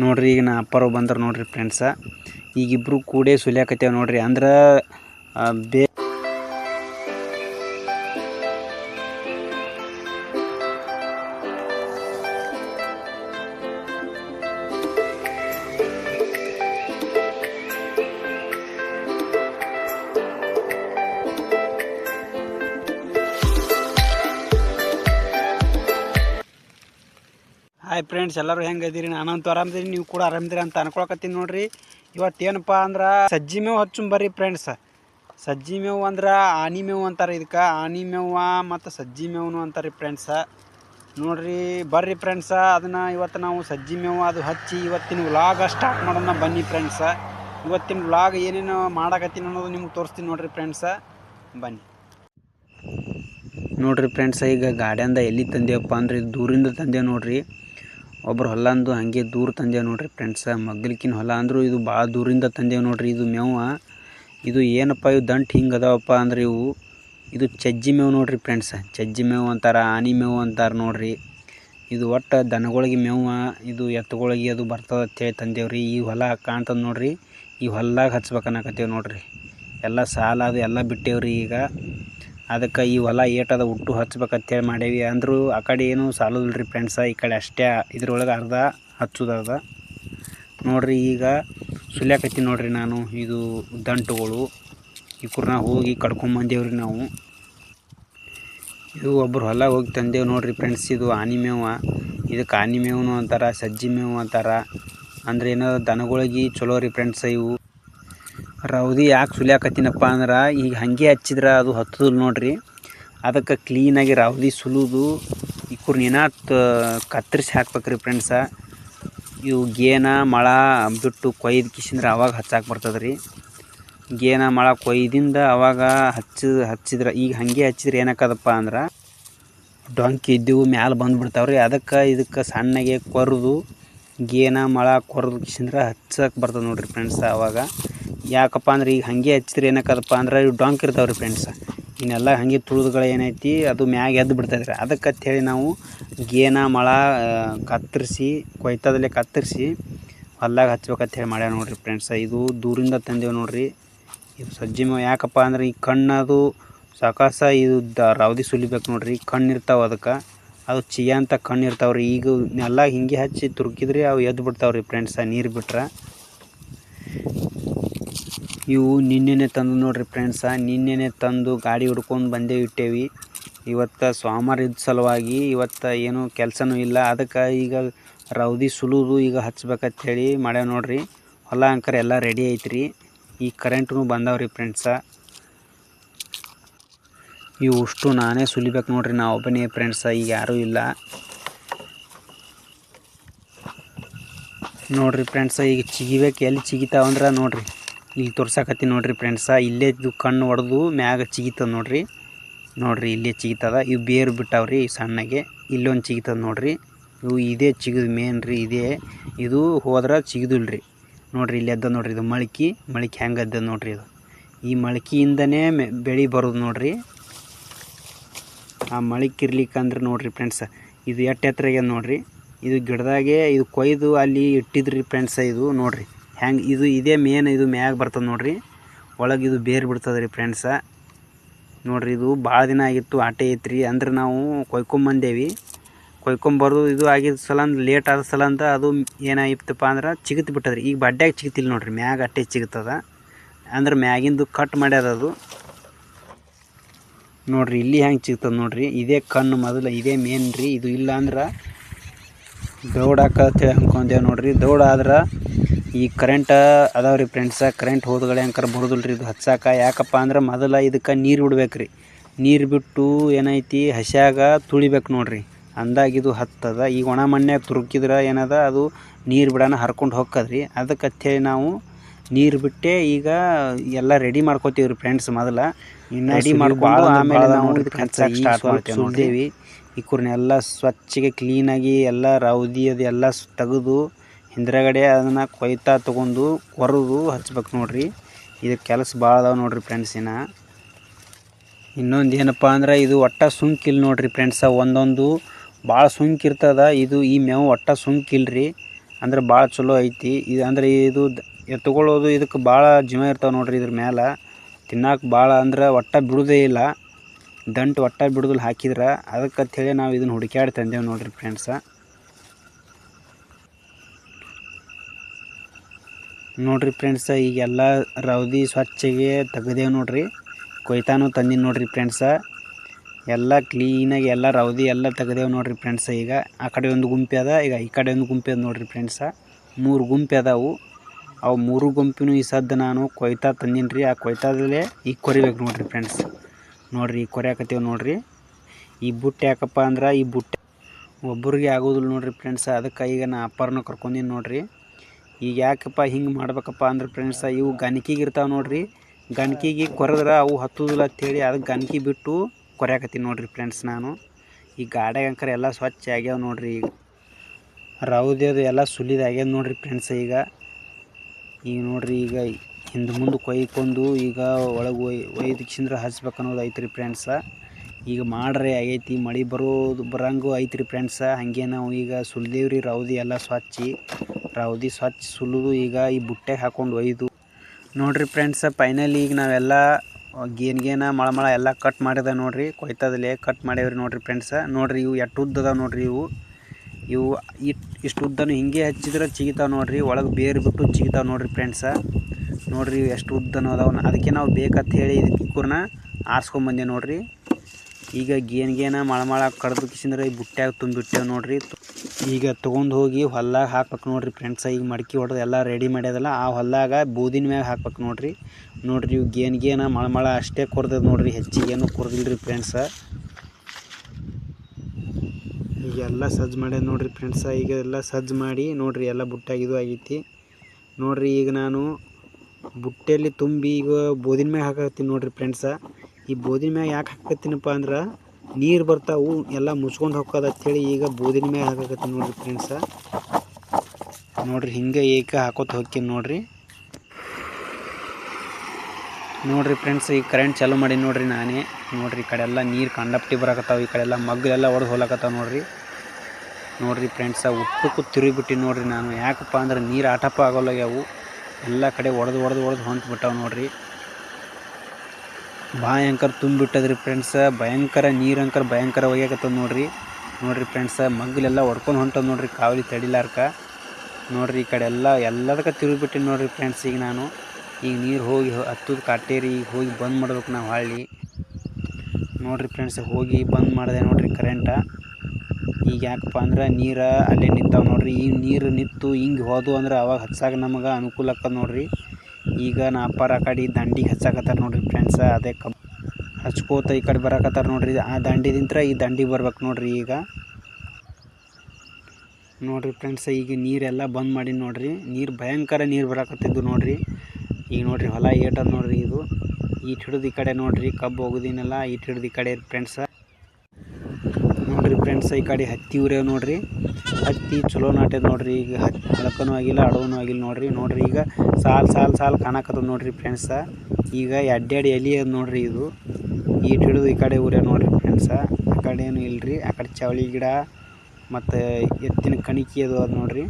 ನೋಡ್ರಿ ಈಗ ನಾ ಅಪ್ಪರು ಬಂದ್ರೆ ನೋಡ್ರಿ ಫ್ರೆಂಡ್ಸ ಈಗಿಬ್ರು ಕೂಡ ಕೂಡೇ ಸುಲಿಯಾಕತ್ತೇವೆ ನೋಡ್ರಿ. ಅಂದ್ರೆ ಬೇ ಹಾಯ್ ಫ್ರೆಂಡ್ಸ್ ಎಲ್ಲರೂ ಹೆಂಗೆ ಇದೀರಿ ನಾನಂತೂ ಆರಾಮದಿರಿ ನೀವು ಕೂಡ ಆರಾಮದಿರಿ ಅಂತ ಅನ್ಕೊಳಕತ್ತೀನಿ ನೋಡ್ರಿ. ಇವತ್ತೇನಪ್ಪ ಅಂದ್ರೆ ಸಜ್ಜಿ ಮೇವು ಹಚ್ಚು ಬರ್ರಿ ಫ್ರೆಂಡ್ಸ್ ಸಜ್ಜಿ ಮೇವು ಅಂದ್ರೆ ಆನಿ ಮೇವು ಅಂತಾರೆ ಇದಕ್ಕೆ. ಆನಿ ಮೇವು ಮತ್ತು ಸಜ್ಜಿ ಮೇವು ಅಂತಾರೆ ಫ್ರೆಂಡ್ಸ ನೋಡ್ರಿ, ಬರ್ರಿ ಫ್ರೆಂಡ್ಸ ಅದನ್ನು ಇವತ್ತು ನಾವು ಸಜ್ಜಿ ಮೇವು ಅದು ಹಚ್ಚಿ ಇವತ್ತಿನ ವ್ಲಾಗ ಸ್ಟಾರ್ಟ್ ಮಾಡೋಣ ಬನ್ನಿ ಫ್ರೆಂಡ್ಸ ಇವತ್ತಿನ ವ್ಲಾಗ್ ಏನೇನು ಮಾಡಕತ್ತೀನಿ ಅನ್ನೋದು ನಿಮ್ಗೆ ತೋರಿಸ್ತೀನಿ ನೋಡ್ರಿ ಫ್ರೆಂಡ್ಸ ಬನ್ನಿ. ನೋಡ್ರಿ ಫ್ರೆಂಡ್ಸ ಈಗ ಗಾಡಿಯಿಂದ ಎಲ್ಲಿ ತಂದೇವಪ್ಪ ಅಂದ್ರೆ ದೂರಿಂದ ತಂದೇವು ನೋಡ್ರಿ. ಒಬ್ರು ಹೊಲಂದು ಹಾಗೆ ದೂರ ತಂದೇವು ನೋಡ್ರಿ ಫ್ರೆಂಡ್ಸ ಮಗ್ಲಿಕಿನ ಹೊಲ ಅಂದರೂ ಇದು ಭಾಳ ದೂರಿಂದ ತಂದೇವು ನೋಡ್ರಿ ಇದು ಮೇವ. ಇದು ಏನಪ್ಪ, ಇವು ದಂಟು ಹಿಂಗೆ ಅದಾವಪ್ಪ ಅಂದ್ರೆ ಇವು, ಇದು ಚಜ್ಜಿ ಮೇವು ನೋಡ್ರಿ ಫ್ರೆಂಡ್ಸ ಚಜ್ಜಿ ಮೇವು ಅಂತಾರ, ಆನಿ ಮೇವು ಅಂತಾರೆ ನೋಡ್ರಿ. ಇದು ಒಟ್ಟು ದನಗಳಿಗೆ ಮೇವು, ಇದು ಎತ್ತುಗಳಿಗೆ ಅದು ಬರ್ತದೆ ಅಂತೇಳಿ ತಂದೇವ್ರಿ. ಈ ಹೊಲ ಕಾಣ್ತದೆ ನೋಡ್ರಿ, ಈ ಹೊಲ್ದಾಗ ಹಚ್ಬೇಕನ್ನಕತ್ತೇವೆ ನೋಡ್ರಿ. ಎಲ್ಲ ಸಾಲ ಅದು ಎಲ್ಲ ಬಿಟ್ಟೇವ್ರಿ ಈಗ. ಅದಕ್ಕೆ ಈ ಹೊಲ ಏಟದ ಹುಟ್ಟು ಹಚ್ಬೇಕಂತೇಳಿ ಮಾಡೇವಿ. ಅಂದರೂ ಆ ಕಡೆ ಏನು ರೀ ಫ್ರೆಂಡ್ಸ ಈ ಕಡೆ ಅಷ್ಟೇ. ಇದ್ರೊಳಗೆ ಅರ್ಧ ಹಚ್ಚೋದದ ನೋಡ್ರಿ ಈಗ ಸುಲಿಯಾಕತ್ತೀನಿ ನೋಡಿರಿ ನಾನು. ಇದು ದಂಟುಗಳು. ಇವ್ರನ್ನ ಹೋಗಿ ಕಡ್ಕೊಂಬಂದೇವ್ರಿ ನಾವು. ಇದು ಒಬ್ಬರು ಹೊಲ ಹೋಗಿ ತಂದೇವು ನೋಡ್ರಿ ಫ್ರೆಂಡ್ಸ್ ಇದು ಆನಿ ಮೇವ. ಇದಕ್ಕೆ ಆನಿ ಮೇವನು ಅಂತಾರೆ, ಸಜ್ಜಿ ಮೇವು ಅಂತಾರೆ. ಅಂದ್ರೆ ಏನೋ ದನಗಳಿಗೆ ಚಲೋ ರೀ ಫ್ರೆಂಡ್ಸ್ ಇವು. ರೌದಿ ಯಾಕೆ ಸುಲಿಯಾಕತ್ತೀನಪ್ಪ ಅಂದ್ರೆ ಈಗ ಹಾಗೆ ಹಚ್ಚಿದ್ರೆ ಅದು ಹತ್ತದಿಲ್ಲ ನೋಡ್ರಿ. ಅದಕ್ಕೆ ಕ್ಲೀನಾಗಿ ರೌದಿ ಸುಲಿದು ಈ ಏನ ಕತ್ತರಿಸಿ ಹಾಕ್ಬೇಕ್ರಿ ಫ್ರೆಂಡ್ಸ ಇವು ಗೇನ, ಮಳ ಬಿಟ್ಟು ಕೊಯ್ದು ಕಿಶಿಂದ್ರೆ ಅವಾಗ ಹಚ್ಚಾಕೆ ಬರ್ತದೆ ರೀ ಗೇನ, ಮಳ ಕೊಯ್ದಿಂದ ಅವಾಗ ಹಚ್ಚಿ, ಹಚ್ಚಿದ್ರೆ. ಈಗ ಹಾಗೆ ಹಚ್ಚಿದ್ರೆ ಏನಕ್ಕದಪ್ಪ ಅಂದ್ರೆ ಡೊಂಕಿ ಇದ್ದವು ಮ್ಯಾಲೆ ಬಂದುಬಿಡ್ತಾವ್ರಿ. ಅದಕ್ಕೆ ಇದಕ್ಕೆ ಸಣ್ಣಗೆ ಕೊರೆದು ಗೇನ, ಮಳ ಕೊರೆದು ಕಿಶಿಂದ್ರೆ ಹಚ್ಚಕ್ಕೆ ಬರ್ತದೆ ನೋಡ್ರಿ ಫ್ರೆಂಡ್ಸ ಅವಾಗ. ಯಾಕಪ್ಪ ಅಂದ್ರೆ ಈಗ ಹಂಗೆ ಹಚ್ಚಿದ್ರೆ ಏನಕ್ಕದಪ್ಪ ಅಂದ್ರೆ ಇವು ಡೊಂಕ್ ರೀ ಫ್ರೆಂಡ್ಸ್ ಇನ್ನೆಲ್ಲ ಹಾಗೆ ತುಳಿದುಗಳು ಏನೈತಿ, ಅದು ಮ್ಯಾಗ ಎದ್ದು ಬಿಡ್ತದ್ರಿ ಅದಕ್ಕೆ ಹೇಳಿ ನಾವು ಗೇನ, ಮಳ ಕತ್ತರಿಸಿ, ಕೊಯ್ತದಲ್ಲೇ ಕತ್ತರಿಸಿ ಹೊಲ್ದಾಗ ಹಚ್ಬೇಕಂತ ಹೇಳಿ ಮಾಡ್ಯಾವ ನೋಡ್ರಿ ಫ್ರೆಂಡ್ಸ ಇದು ದೂರಿಂದ ತಂದೇವು ನೋಡಿರಿ. ಇದು ಸಜ್ಜಿ ಯಾಕಪ್ಪ ಅಂದ್ರೆ ಈ ಕಣ್ಣದು ಸಕಾಸ ಇದು ದ ರೌದಿ ಸುಲಿಬೇಕು ನೋಡ್ರಿ. ಕಣ್ಣು ಇರ್ತಾವೆ ಅದಕ್ಕೆ. ಅದು ಚಿಯಂತ ಕಣ್ಣು ಇರ್ತಾವ್ರಿ. ಈಗ ಎಲ್ಲ ಹಿಂಗೆ ಹಚ್ಚಿ ತುರುಕಿದ್ರೆ ಅವು ಎದ್ದು ಬಿಡ್ತಾವ್ರಿ ಫ್ರೆಂಡ್ಸ ನೀರು ಬಿಟ್ರೆ. ಇವು ನಿನ್ನೆನೆ ತಂದು ನೋಡ್ರಿ ಫ್ರೆಂಡ್ಸ ನಿನ್ನೆನೆ ತಂದು ಗಾಡಿ ಹುಡ್ಕೊಂಡು ಬಂದೇ ಇಟ್ಟೇವಿ. ಇವತ್ತು ಸೋಮವಾರ ಇದ್ದ ಸಲುವಾಗಿ ಇವತ್ತು ಏನು ಕೆಲಸನೂ ಇಲ್ಲ. ಅದಕ್ಕೆ ಈಗ ರೌದಿ ಸುಲುದು ಈಗ ಹಚ್ಬೇಕಂತ ಹೇಳಿ ಮಾಡ್ಯಾವ ನೋಡ್ರಿ. ಹೊಲ ಅಂಕರ್ ಎಲ್ಲ ರೆಡಿ ಐತ್ರಿ. ಈ ಕರೆಂಟ್ನು ಬಂದಾವ್ರಿ ಫ್ರೆಂಡ್ಸ ಇವು ಅಷ್ಟು ನಾನೇ ಸುಲಿಬೇಕು ನೋಡ್ರಿ ನಾ ಒಬ್ಬನೇ ಫ್ರೆಂಡ್ಸ ಈಗ ಯಾರೂ ಇಲ್ಲ. ನೋಡ್ರಿ ಫ್ರೆಂಡ್ಸ ಈಗ ಚಿಗಿಬೇಕು ಎಲ್ಲಿ ಚಿಗಿತಾವಂದ್ರೆ ನೋಡ್ರಿ. ಇಲ್ಲಿ ತೋರ್ಸಕತ್ತೀನಿ ನೋಡ್ರಿ ಫ್ರೆಂಡ್ಸ ಇಲ್ಲೇ ಇದು ಕಣ್ಣು ಹೊಡೆದು ಮ್ಯಾಗ ಚಿಗಿತದ ನೋಡ್ರಿ. ನೋಡ್ರಿ, ಇಲ್ಲೇ ಚಿಗಿತದ. ಇವು ಬೇರು ಬಿಟ್ಟಾವ್ರಿ ಸಣ್ಣಗೆ. ಇಲ್ಲೊಂದು ಚಿಗಿತದ ನೋಡ್ರಿ. ಇವು ಇದೇ ಚಿಗಿದು ಮೇನ್ ರೀ, ಇದೇ. ಇದು ಹೋದ್ರೆ ಚಿಗಿದಿಲ್ರಿ. ನೋಡ್ರಿ, ಇಲ್ಲಿ ಎದ್ದ ನೋಡ್ರಿ ಇದು ಮಳಕಿ. ಮಳಕಿ ಹೆಂಗೆ ಎದ್ದ ನೋಡ್ರಿ ಇದು. ಈ ಮಳಕಿಯಿಂದನೇ ಬೆಳೆ ಬರೋದು ನೋಡ್ರಿ. ಆ ಮಳಕಿ ಇರ್ಲಿಕ್ಕಂದ್ರೆ ನೋಡ್ರಿ ಫ್ರೆಂಡ್ಸ ಇದು ಎತ್ತರಾಗ್ಯದ ನೋಡ್ರಿ. ಇದು ಗಿಡದಾಗೆ ಇದು ಕೊಯ್ದು ಅಲ್ಲಿ ಇಟ್ಟಿದ್ರಿ ಫ್ರೆಂಡ್ಸ ಇದು ನೋಡ್ರಿ. ಹೆಂಗೆ ಇದು ಇದೇ ಮೇನ್ ಇದು ಮ್ಯಾಗ ಬರ್ತದೆ ನೋಡ್ರಿ. ಒಳಗೆ ಇದು ಬೇರೆ ಬಿಡ್ತದೆ ರೀ ಫ್ರೆಂಡ್ಸ ನೋಡ್ರಿ ಇದು ಭಾಳ ದಿನ ಆಗಿತ್ತು, ಆಟೆ ಐತ್ರಿ. ಅಂದ್ರೆ ನಾವು ಕೊಯ್ಕೊಂಬಂದೇವಿ ಕೊಯ್ಕೊಂಬರ್ದು ಇದು ಆಗಿದ್ದ ಸಲಂದ ಲೇಟ್ ಆದ ಸಲಂದ ಅದು ಏನಾಗಿತ್ತಪ್ಪ ಅಂದ್ರೆ ಚಿಗತ್ ಬಿಟ್ಟದ್ರಿ. ಈಗ ಬಡ್ಡ್ಯಾಗ ಚಿಗತಿಲ್ಲ ನೋಡ್ರಿ, ಮ್ಯಾಗ ಅಟ್ಟೆ ಚಿಕ್ತದ ಅಂದ್ರೆ ಮ್ಯಾಗಿಂದು ಕಟ್ ಮಾಡ್ಯದ ಅದು. ನೋಡ್ರಿ ಇಲ್ಲಿ ಹೆಂಗೆ ಸಿಗ್ತದೆ ನೋಡ್ರಿ. ಇದೇ ಕಣ್ಣು ಮೊದಲು, ಇದೇ ಮೇನ್ ರೀ. ಇದು ಇಲ್ಲ ಅಂದ್ರೆ ದೌಡಾಕತ್ತೇಳಿ ಅಂದ್ಕೊಂಡೇವೆ ನೋಡ್ರಿ. ದೌಡ ಆದ್ರೆ ಈ ಕರೆಂಟ್ ಅದಾವ ರೀ ಫ್ರೆಂಡ್ಸ ಕರೆಂಟ್ ಹೋದ್ಗಡೆ ಅಂಕರ್ ಬರೋದಿಲ್ಲ ರೀ ಇದು ಹಚ್ಚಾಕ. ಯಾಕಪ್ಪ ಅಂದ್ರೆ ಮೊದಲ ಇದಕ್ಕೆ ನೀರು ಬಿಡ್ಬೇಕು ರೀ ನೀರು ಬಿಟ್ಟು ಏನೈತಿ ಹಸ್ಯಾಗ ತುಳಿಬೇಕು ನೋಡ್ರಿ. ಅಂದಾಗ ಇದು ಹತ್ತದ. ಈಗ ಒಣ ಮಣ್ಣಾಗ ತುರುಕಿದ್ರೆ ಏನದ ಅದು ನೀರು ಬಿಡೋಣ ಹರ್ಕೊಂಡು ಹೋಗ್ಕದ್ರಿ ಅದಕ್ಕೆ ನಾವು ನೀರು ಬಿಟ್ಟೆ ಈಗ ಎಲ್ಲ ರೆಡಿ ಮಾಡ್ಕೋತೀವಿ ರೀ ಫ್ರೆಂಡ್ಸ್ ಮೊದಲ. ಇನ್ನು ರೆಡಿ ಮಾಡ್ಕೊಂಡು ಆಮೇಲೆ ನಾವು ಇದಕ್ಕೆ ನೋಡ್ದೇವಿ ಇವ್ರನ್ನೆಲ್ಲ ಸ್ವಚ್ಛಗೆ ಕ್ಲೀನಾಗಿ ಎಲ್ಲ ರೌದಿ ಅದು ಎಲ್ಲ ತೆಗೆದು ಹಿಂದ್ರಗಡೆ ಅದನ್ನು ಕೊಯ್ತಾ ತೊಗೊಂಡು ಕೊರೆದು ಹಚ್ಬೇಕು ನೋಡ್ರಿ. ಇದು ಕೆಲಸ ಭಾಳ ಅದಾವೆ ನೋಡ್ರಿ ಫ್ರೆಂಡ್ಸ್ ಇನ್ನು. ಇನ್ನೊಂದು ಏನಪ್ಪ ಅಂದ್ರೆ ಇದು ಒಟ್ಟ ಸುಂಕಿಲ್ಲ ನೋಡ್ರಿ ಫ್ರೆಂಡ್ಸ ಒಂದೊಂದು ಭಾಳ ಸುಂಕ್ ಇರ್ತದ. ಇದು ಈ ಮೇವು ಒಟ್ಟ ಸುಂಕಿಲ್ರಿ ಅಂದ್ರೆ ಭಾಳ ಚಲೋ ಐತಿ. ಇದು ಅಂದ್ರೆ ಇದು ಎತ್ಕೊಳ್ಳೋದು ಇದಕ್ಕೆ ಭಾಳ ಜಿಮ ಇರ್ತಾವೆ ನೋಡ್ರಿ ಇದ್ರ ಮೇಲೆ ತಿನ್ನಕ್ಕೆ ಭಾಳ ಅಂದ್ರೆ ಒಟ್ಟ ಬಿಡುವುದೇ ಇಲ್ಲ. ದಂಟು ಒಟ್ಟ ಬಿಡುದಿಲ್ಲ ಹಾಕಿದ್ರೆ. ಅದಕ್ಕೆ ಹೇಳಿ ನಾವು ಇದನ್ನು ಹುಡುಕ್ಯಾಡಿ ತಂದೆವು ನೋಡ್ರಿ ಫ್ರೆಂಡ್ಸ ನೋಡ್ರಿ ಫ್ರೆಂಡ್ಸ ಈಗೆಲ್ಲ ರೌದಿ ಸ್ವಚ್ಛಗೆ ತೆಗ್ದೇವು ನೋಡ್ರಿ. ಕೊಯ್ತಾನು ತಂದಿನಿ ನೋಡ್ರಿ ಫ್ರೆಂಡ್ಸ ಎಲ್ಲ ಕ್ಲೀನಾಗಿ ಎಲ್ಲ ರೌದಿ ಎಲ್ಲ ತೆಗ್ದೇವು ನೋಡ್ರಿ ಫ್ರೆಂಡ್ಸ ಈಗ ಆ ಕಡೆ ಒಂದು ಗುಂಪೆ ಅದ, ಈಗ ಈ ಕಡೆ ಒಂದು ಗುಂಪೆ ಅದ ನೋಡ್ರಿ ಫ್ರೆಂಡ್ಸ ಮೂರು ಗುಂಪೆ ಅದಾವು. ಅವು ಮೂರು ಗುಂಪಿನೂ ಈ ಸದ್ದು ನಾನು ಕೊಯ್ತಾ ತಂದೀನಿ ರೀ ಆ ಕೊಯ್ತಾದಲ್ಲೇ ಈಗ ಕೊರಿಬೇಕು ನೋಡ್ರಿ ಫ್ರೆಂಡ್ಸ್ ನೋಡ್ರಿ ಈಗ ಕೊರಿಯಾಕತ್ತೇವೆ ನೋಡ್ರಿ. ಈ ಬುಟ್ಟಿ ಯಾಕಪ್ಪ ಅಂದ್ರೆ ಈ ಬುಟ್ಟೆ ಒಬ್ಬರಿಗೆ ಆಗೋದಿಲ್ಲ ನೋಡ್ರಿ ಫ್ರೆಂಡ್ಸ ಅದಕ್ಕೆ ಈಗ ನಾ ಅಪ್ಪಾರನ್ನ ಕರ್ಕೊಂಡಿನಿ ನೋಡ್ರಿ. ಈಗ ಯಾಕಪ್ಪ ಹಿಂಗೆ ಮಾಡ್ಬೇಕಪ್ಪ ಅಂದ್ರೆ ಫ್ರೆಂಡ್ಸ ಇವು ಗನ್ಕಿಗೆ ಇರ್ತಾವೆ ನೋಡ್ರಿ. ಗನ್ಕಿಗೆ ಕೊರೆದ್ರೆ ಅವು ಹತ್ತುದಿಲ್ಲ ಅಂತೇಳಿ ಅದು ಗನ್ಕಿ ಬಿಟ್ಟು ಕೊರೆಯಾಕತ್ತೀನಿ ನೋಡ್ರಿ ಫ್ರೆಂಡ್ಸ್ ನಾನು. ಈ ಗಾಡ್ಯಾಗ ಅಂಕರ ಎಲ್ಲ ಸ್ವಚ್ಛ ಆಗ್ಯಾವ ನೋಡ್ರಿ ಈಗ. ರೌದ್ಯದು ಎಲ್ಲ ಸುಲಿದ ಆಗ್ಯದ ನೋಡ್ರಿ ಫ್ರೆಂಡ್ಸ್ ಈಗ. ಈಗ ನೋಡ್ರಿ ಈಗ ಹಿಂದೆ ಮುಂದೆ ಕೊಯ್ಕೊಂಡು ಈಗ ಒಳಗೆ ಒಯ್, ಒಯ್ದು ಕಿಸಿಂದ್ರೆ ಹಚ್ಬೇಕು ಅನ್ನೋದು ಐತ್ರಿ ಫ್ರೆಂಡ್ಸ ಈಗ ಮಾಡ್ರೆ ಆಗೈತಿ, ಮಳೆ ಬರೋದು, ಬರಂಗೂ ಐತ್ರಿ ಫ್ರೆಂಡ್ಸ ಹಾಗೆ ನಾವು ಈಗ ಸುಲ್ದೇವ್ರಿ, ರೌದಿ ಎಲ್ಲ ಸ್ವಚ್ಛಿ. ರೌದಿ ಸ್ವಚ್ಛ ಸುಲಿದು ಈಗ ಈ ಬುಟ್ಟೆಗೆ ಹಾಕೊಂಡು ಒಯ್ದು. ನೋಡ್ರಿ ಫ್ರೆಂಡ್ಸ ಫೈನಲಿ ಈಗ ನಾವೆಲ್ಲ ಗೇನ್ ಗೇನ ಮಳಮಳ ಎಲ್ಲ ಕಟ್ ಮಾಡಿದ ನೋಡ್ರಿ. ಕೊಯ್ತದಲ್ಲೇ ಕಟ್ ಮಾಡೇವ್ರಿ ನೋಡ್ರಿ ಫ್ರೆಂಡ್ಸ ನೋಡ್ರಿ ಇವು ಎಷ್ಟು ಉದ್ದ ಅದಾವೆ ನೋಡ್ರಿ ಇವು. ಇವು ಇಟ್ ಇಷ್ಟು ಉದ್ದನು ಹಿಂಗೆ ಹಚ್ಚಿದ್ರೆ ಚಿಗಿತಾವೆ ನೋಡ್ರಿ. ಒಳಗೆ ಬೇರು ಬಿಟ್ಟು ಚಿಗಿತಾವೆ ನೋಡ್ರಿ ಫ್ರೆಂಡ್ಸ ನೋಡ್ರಿ ಇವು ಎಷ್ಟು ಉದ್ದನು ಅದಾವ. ಅದಕ್ಕೆ ನಾವು ಬೇಕಂತ ಹೇಳಿ ಇದಕ್ಕೆ ಕೂರ್ನ ಆರಿಸ್ಕೊಂಬಂದೆ ನೋಡ್ರಿ. ಈಗ ಗೇನ್ ಗೇನ ಮಳಮಳ ಕಡ್ದು ಕಿಸಿಂದ್ರೆ ಈ ಬುಟ್ಟ್ಯಾಗ ತುಂಬಿಟ್ಟೇವೆ ನೋಡ್ರಿ. ಈಗ ತೊಗೊಂಡು ಹೋಗಿ ಹೊಲ್ದಾಗ ಹಾಕ್ಬೇಕು ನೋಡ್ರಿ ಫ್ರೆಂಡ್ಸ, ಈಗ ಮಡಿಕೆ ಹೊಡೆದು ಎಲ್ಲ ರೆಡಿ ಮಾಡ್ಯದಲ್ಲ, ಆ ಹೊಲ್ದಾಗ ಬೂದಿನ ಮ್ಯಾಗ ಹಾಕ್ಬೇಕು ನೋಡ್ರಿ. ನೋಡ್ರಿ ಇವು ಗೇನ್ ಗೇನ ಮಳಮಳ ಅಷ್ಟೇ ಕೊರ್ದದ ನೋಡ್ರಿ ಹೆಚ್ಚಿಗೆ ಏನು ಕೊರ್ದಿಲ್ರಿ ಫ್ರೆಂಡ್ಸ. ಈಗ ಎಲ್ಲ ಸಜ್ಜು ಮಾಡ್ಯದ ನೋಡ್ರಿ ಫ್ರೆಂಡ್ಸ, ಈಗ ಎಲ್ಲ ಸಜ್ಜು ಮಾಡಿ ನೋಡ್ರಿ ಎಲ್ಲ ಬುಟ್ಟಾಗ ಇದು ಆಗೈತಿ. ನೋಡ್ರಿ ಈಗ ನಾನು ಬುಟ್ಟೆಯಲ್ಲಿ ತುಂಬಿ ಈಗ ಬೂದಿನ ಮ್ಯಾಗ ಹಾಕತ್ತೀನಿ ನೋಡ್ರಿ ಫ್ರೆಂಡ್ಸ. ಈ ಬೋದಿನ ಮ್ಯಾಗ ಯಾಕೆ ಹಾಕತ್ತೀನಪ್ಪ ಅಂದ್ರೆ ನೀರು ಬರ್ತಾವು, ಎಲ್ಲ ಮುಚ್ಕೊಂಡು ಹೋಗೋದು ಅಂತೇಳಿ ಈಗ ಬೋದಿನ ಮ್ಯಾಗ ಹಾಕಕತ್ತೀನಿ ನೋಡ್ರಿ ಫ್ರೆಂಡ್ಸ ನೋಡ್ರಿ ಹಿಂಗೆ ಏಕ ಹಾಕೋತ ಹೋಗ್ತೀನಿ ನೋಡ್ರಿ. ನೋಡ್ರಿ ಫ್ರೆಂಡ್ಸ್ ಈಗ ಕರೆಂಟ್ ಚಾಲೂ ಮಾಡಿ ನೋಡ್ರಿ ನಾನೇ. ನೋಡಿರಿ ಈ ಕಡೆ ಎಲ್ಲ ನೀರು ಕಂಡಪ್ಟಿ ಬರಕತ್ತಾವ, ಈ ಕಡೆ ಎಲ್ಲ ಮಗ್ಗಲೆಲ್ಲ ಹೊಡೆದು ಹೋಗ್ಲಕತ್ತಾವೆ ನೋಡ್ರಿ. ನೋಡ್ರಿ ಫ್ರೆಂಡ್ಸ ಉಪ್ಪಕ್ಕೂ ತಿರುಗಿಬಿಟ್ಟು ನೋಡ್ರಿ ನಾನು. ಯಾಕಪ್ಪ ಅಂದ್ರೆ ನೀರು ಆಟಪ್ಪ ಆಗೋಲ್ಲಾಗ್ಯಾವು. ಎಲ್ಲ ಕಡೆ ಒಡೆದು ಒಡೆದು ಒಡೆದು ಹೊಂಟ್ಬಿಟ್ಟಾವೆ ನೋಡ್ರಿ. ಭಯಂಕರ ತುಂಬಿಟ್ಟದ್ರಿ ಫ್ರೆಂಡ್ಸ ಭಯಂಕರ ನೀರಂಕರ ಭಯಂಕರ ಒಯ್ಯಾಕತ್ತದ ನೋಡ್ರಿ. ನೋಡ್ರಿ ಫ್ರೆಂಡ್ಸ ಮಗ್ಗಲೆಲ್ಲ ಹೊಡ್ಕೊಂಡು ಹೊಂಟದ ನೋಡ್ರಿ, ಕಾವಲಿ ತಡಿಲಾರ್ಕ. ನೋಡ್ರಿ ಈ ಕಡೆ ಎಲ್ಲ, ಎಲ್ಲದಕ್ಕೆ ತಿರುಗಿಬಿಟ್ಟಿನಿ ನೋಡ್ರಿ ಫ್ರೆಂಡ್ಸ್ ಈಗ ನಾನು. ಈಗ ನೀರು ಹೋಗಿ ಹತ್ತದ ಕಾಟೇರಿ, ಈಗ ಹೋಗಿ ಬಂದ್ ಮಾಡ್ಬೇಕು ನಾವು ಹಳ್ಳಿ. ನೋಡ್ರಿ ಫ್ರೆಂಡ್ಸ್ ಹೋಗಿ ಬಂದ್ ಮಾಡಿದೆ ನೋಡ್ರಿ ಕರೆಂಟ ಈಗ ಯಾಕಪ್ಪ ಅಂದ್ರೆ ನೀರು ಅಲ್ಲೇ ನಿಂತಾವ ನೋಡ್ರಿ. ಈಗ ನೀರು ನಿಂತು ಹಿಂಗೆ ಹೋದು ಅಂದ್ರೆ ಅವಾಗ ಹಚ್ಚಾಕ ನಮಗೆ ಅನುಕೂಲ ಆಗ್ತದೆ ನೋಡ್ರಿ. ಈಗ ನಾ ಅಪ್ಪಾರ ಆ ಕಡೆ ದಂಡಿಗೆ ಹಚ್ಚಾಕತ್ತಾರ ನೋಡ್ರಿ ಫ್ರೆಂಡ್ಸ್ ಅದೇ ಕಬ್ ಹಚ್ಕೋತ ಈ ಕಡೆ ಬರಕತ್ತಾರ ನೋಡ್ರಿ, ಆ ದಂಡಿದಿಂತ್ರ ಈ ದಂಡಿ ಬರ್ಬೇಕು ನೋಡ್ರಿ ಈಗ. ನೋಡ್ರಿ ಫ್ರೆಂಡ್ಸ್ ಈಗ ನೀರೆಲ್ಲ ಬಂದ್ ಮಾಡಿ ನೋಡ್ರಿ, ನೀರು ಭಯಂಕರ ನೀರು ಬರಕತ್ತಿದ್ದು ನೋಡ್ರಿ. ಈಗ ನೋಡ್ರಿ ಹೊಲ ಏಟದ ನೋಡ್ರಿ ಇದು. ಈಟ್ ಹಿಡಿದು ಈ ಕಡೆ ನೋಡ್ರಿ, ಕಬ್ಬು ಹೋಗೋದಿನಲ್ಲ ಈಟ್ ಹಿಡಿದು ಈ ಕಡೆ ಫ್ರೆಂಡ್ಸ್ ನೋಡ್ರಿ ಫ್ರೆಂಡ್ಸ್ ಈ ಕಡೆ ಹತ್ತಿ ಉರೇವ್ ನೋಡ್ರಿ. ಹತ್ತಿ ಚಲೋ ನಾಟ್ಯದ ನೋಡ್ರಿ, ಈಗ ಹತ್ತಿ ಹಳಕನೂ ಆಗಿಲ್ಲ ಅಡವನೂ ಆಗಿಲ್ಲ ನೋಡ್ರಿ. ನೋಡ್ರಿ ಈಗ ಸಾಲು ಸಾಲು ಸಾಲು ಕಾಣಕತ್ತದ ನೋಡ್ರಿ ಫ್ರೆಂಡ್ಸ ಈಗ ಎಡ್ಡೆಡ್ ಎಲಿ ಅದ ನೋಡ್ರಿ ಇದು. ಈಟ್ ಹಿಡಿದು ಈ ಕಡೆ ಊರ್ಯ ನೋಡ್ರಿ ಫ್ರೆಂಡ್ಸ ಆ ಕಡೆ ಏನು ಇಲ್ರಿ, ಆ ಕಡೆ ಚವಳಿ ಗಿಡ, ಮತ್ತು ಎತ್ತಿನ ಕಣಿಕೆ ಅದು ಅದ ನೋಡ್ರಿ.